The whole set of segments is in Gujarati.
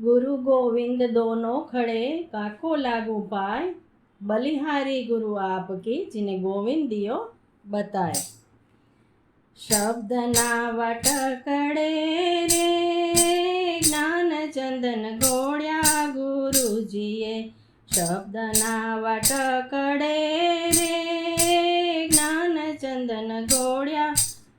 ગુરુ ગોવિંદ દોનો ખડે કાકો લાગુ પાય. બલિહારી ગુરુ આપકી જીને ગોવિંદિયો બતાય. શબ્દના વટકડે રે, જ્ઞાન ચંદન ગોળ્યા ગુરુજીએ. શબ્દના વટકડે રે, જ્ઞાન ચંદન ગોળ્યા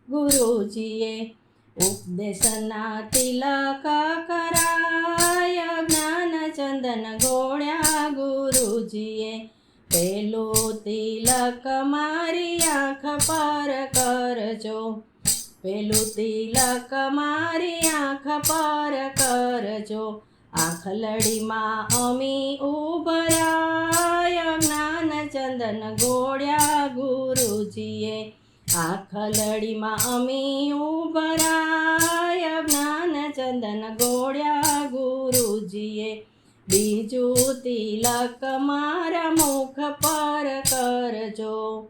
ગુરુજીએ. ઉપદેશના તિલક કરાય જ્ઞાન ચંદન ગોળ્યા ગુરુજીએ. પેલો તિલક મારી આંખ પર કરજો. પેલું તિલક મારી આંખ પર કરજો. આંખલડીમાં અમી ઉભરાય જ્ઞાન ચંદન ગોળ્યા ગુરુજીએ. આંખલડીમાં અમી ઉભરાય ચંદન ગોળ્યા ગુરુજીએ. બીજું તિલક મારા મુખ પર કરજો.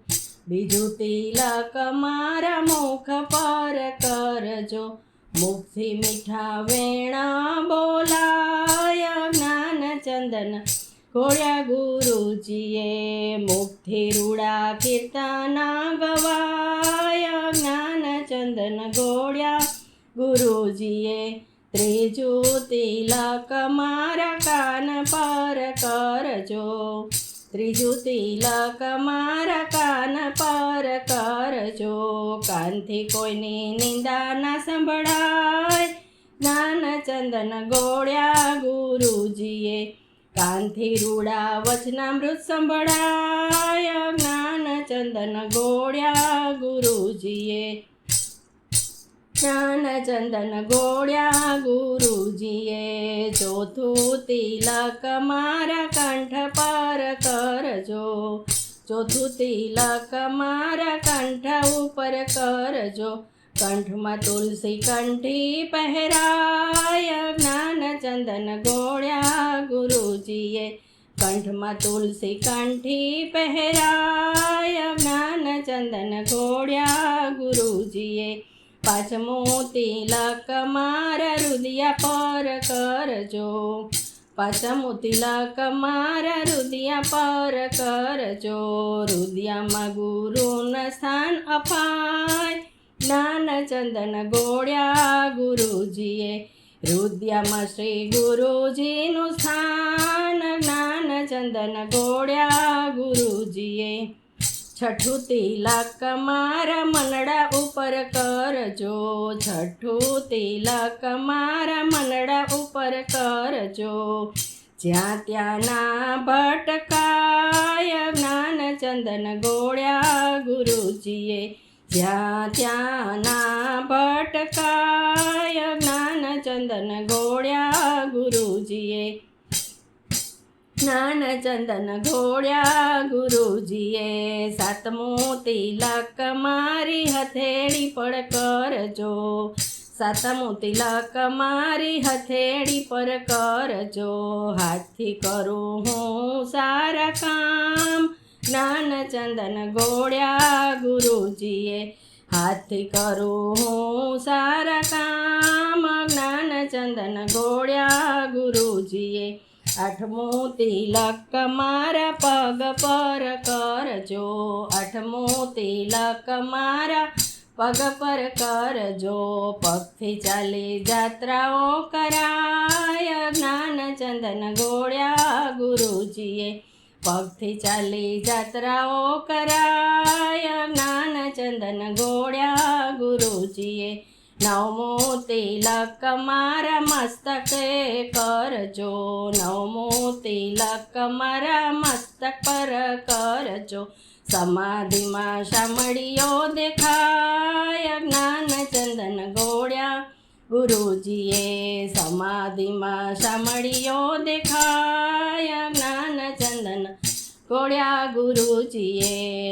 બીજું તિલક મારા મુખ પર કરજો. મુખથી મીઠા વેણા બોલાય જ્ઞાન ચંદન ઘોડ્યા ગુરુજીએ. મુખથી રૂડા કીર્તના ગવાય જ્ઞાન ચંદન ઘોડ્યા ગુરુજીએ. ત્રીજું તિલક મારા કાન પર કરજો. ત્રીજું તિલક મારા કાન પર કરજો. કાનથી કોઈની નિંદા ના સંભળાય જ્ઞાન ચંદન ગોળ્યા ગુરુજીએ કાનથી રૂડા વચનામૃત સંભળાય? જ્ઞાન ચંદન ગોળ્યા ગુરુજીએ. જ્ઞાન ચંદન ગોળ્યા ગુરુજીએ ચોથું તિલક મારા કંઠ પર કરજો. ચોથું તિલક મારા કંઠ ઉપર કરજો. કંઠમાં તુલસી કંઠી પહેરાય જ્ઞાન ચંદન ગોળ્યા ગુરુજીએ. કંઠમાં તુલસી કંઠી પહેરાય જ્ઞાન ચંદન ગોળ્યા ગુરુજીએ. પાંચમું તિલક મારા રુદિયા પર કરજો. પાંચમું તિલક મારા રુદિયા પર કરજો. રુદિયામાં ગુરુના સ્થાન અપાય. જ્ઞાન ચંદન ગોળ્યા ગુરુજીએ. રુદિયામાં શ્રી ગુરુજીનું સ્થાન જ્ઞાન ચંદન ગોળ્યા ગુરુજીએ. છઠ્ઠું તિલક મારા મનડા ઉપર કરજો. છઠ્ઠું તિલક મારા મનડા ઉપર કરજો. જ્યાં ત્યાંના ભટકાય જ્ઞાન ચંદન ગોળ્યા ગુરુજીએ. જ્યાં ત્યાંના ભટકાય જ્ઞાન ચંદન ગોળ્યા ગુરુજીએ. જ્ઞાન ચંદન ઘોડ્યા ગુરુજીએ સાતમું તિલક મારી હથેળી પર કરજો. સાતમું તિલક મારી હથેળી પર કરજો. હાથથી કરું હું સારા કામ. નાન ચંદન ગોળ્યા ગુરુજીએ હાથથી કરું હું સારા કામ. જ્ઞાન ચંદન આઠમું તિલક મારા પગ પર કરજો. આઠમું તિલક મારા પગ પર કરજો. પગથી ચાલી જાત્રાઓ કરાય. જ્ઞાન ચંદન ગોળ્યા ગુરુજીએ. પગથી ચાલી જાત્રાઓ કરાય. જ્ઞાન ચંદન ગોળ્યા ગુરુજીએ. નવમું તિલક મારા મસ્તકે કરજો નવમું તિલક મારા મસ્તક પર કરજો સમાધિમાં શામળીઓ દેખાય જ્ઞાન ચંદન ગોળ્યા ગુરુજીએ સમાધિમાં શામળીઓ દેખાય જ્ઞાન ચંદન ગોળ્યા ગુરુજીએ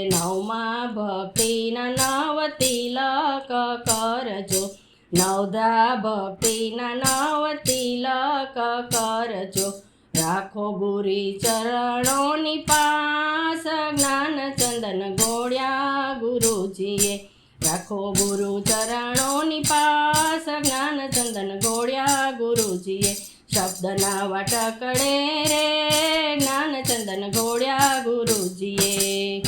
નવમાં ભક્તિના નવ તિલક કરજો. નવધા ભક્તિના નવ તિલક કરજો. રાખો ગુરી ચરણોની પાસ, જ્ઞાન ચંદન ગોળ્યા ગુરુજીએ. રાખો ગુરુ ચરણોની પાસ, જ્ઞાન ચંદન ગોળ્યા ગુરુજીએ. શબ્દના વાટકડે રે, જ્ઞાન ચંદન ગોળ્યા ગુરુજીએ.